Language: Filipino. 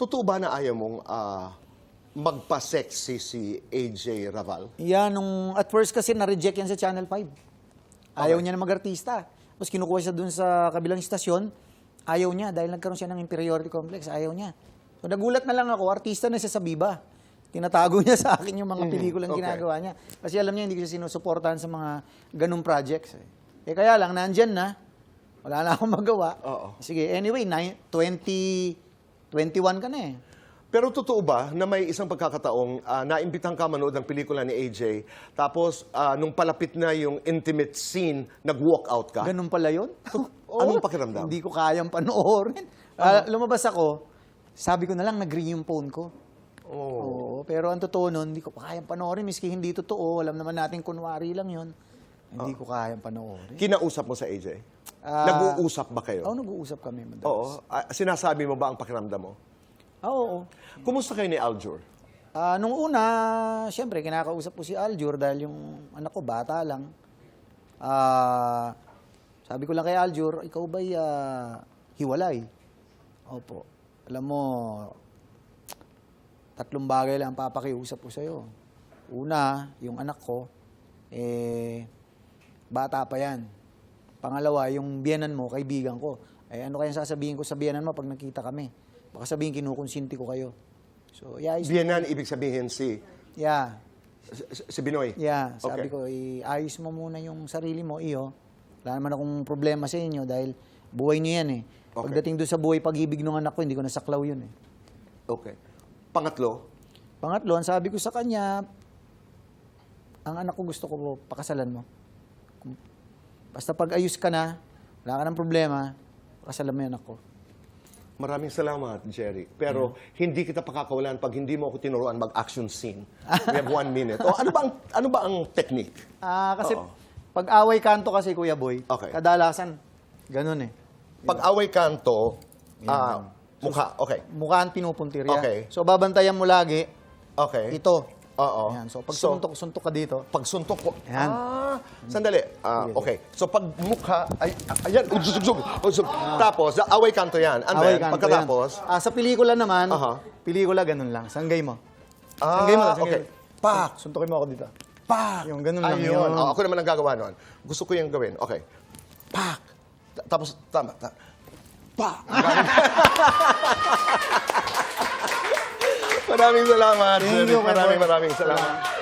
Totoo ba na ayaw mong ah, magpa-sexy si AJ Raval? Yan, nung at first kasi na-reject yan sa Channel 5. Ayaw niya na mag-artista. Tapos kinukuha siya dun sa kabilang istasyon. Ayaw niya dahil nagkaroon siya ng inferiority complex. Ayaw niya. So nagulat na lang ako, artista na siya sa Biba. Tinatago niya sa akin yung mga pelikulang okay. ginagawa niya. Kasi alam niya hindi ko siya sinusuportahan sa mga ganung projects. Eh, eh kaya lang, nandyan na. Wala na akong magawa. Oo. Sige, anyway, nine- 20, 21 ka na eh. Pero totoo ba na may isang pagkakataong ah, naimbitang ka manood ng pelikula ni AJ, tapos ah, nung palapit na yung intimate scene, nag-walk out ka? Ganun pala yun? Anong pakiramdam? Hindi ko kayang panoorin. Ah, lumabas ako, sabi ko na lang, nag-ring yung phone ko. Oh. Oo, pero ang totoo nun, hindi ko pa kayang panoorin. Miski hindi totoo, alam naman natin kunwari lang yun. Hindi ko kayang panoorin. Kinausap mo sa AJ? Ah, Nag-uusap ba kayo? Oo, nag-uusap kami madalas. Oo. Ah, sinasabi mo ba ang pakiramdam mo? Ah, oo. Kumusta kayo ni Aljur? Ah, nung una, siyempre, kinakausap ko si Aljur dahil yung anak ko, bata lang. Ah, sabi ko lang kay Aljur, ikaw ba'y ah, hiwalay? Opo. Alam mo, tatlong bagay lang ang papakiusap ko sa'yo. Una, yung anak ko, eh, bata pa yan. Pangalawa, yung biyanan mo, kaibigan ko. Eh, ano kayang sasabihin ko sa biyanan mo pag nakita kami? Baka sabihin, kinukonsinti ko kayo. So, yeah, is- Biyanan, ibig sabihin si, yeah, si, si Binoy? yeah. Sabi Okay. ko, iayos mo muna yung sarili mo, iyo. Wala naman akong problema sa inyo dahil buhay niyo yan eh. Okay. Pagdating doon sa buhay pag-ibig ng anak ko, hindi ko nasaklaw yun eh. Okay. Pangatlo, Pangatlo, ang sabi ko sa kanya, ang anak ko gusto ko pakasalan mo. Basta pag ayos ka na, wala ka ng problema, pakasalan mo yung anak ko. maraming salamat, Jerry. Pero hindi kita pakakawalan pag hindi mo ako tinuruan mag-action scene. We have one minute. O, ano ba ang, ano ba ang technique? Ah, kasi Oo. pag away kanto kasi, Kuya Boy, Okay. kadalasan, ganun eh. Pag away kanto, ah, mukha, okay. Mukha ang pinupuntirya. Okay. So, babantayan mo lagi, Okay. ito. Oo. Yan. So, pag So- suntok, suntok ka dito, Pag suntok ko, Yan. ah, sandali. Ah, okay. So pag mukha, ay, ayan, ugsug, ugsug. Tapos, away kanto yan. And Ah. away then, kanto pagkatapos, yan. Ah, sa pelikula naman, Aha. pelikula ganun lang. Sanggay mo. Ah, sanggay mo. Sanggay okay. mo. Pak! Suntokin mo ako dito. pak! Yung ganun lang Ayun. yun. Oh, ako naman ang gagawa noon. Gusto ko yung gawin. Okay. Pak! Ta- Tapos, tama. Ta- pak! maraming salamat. Thank you, Maraming maraming salamat.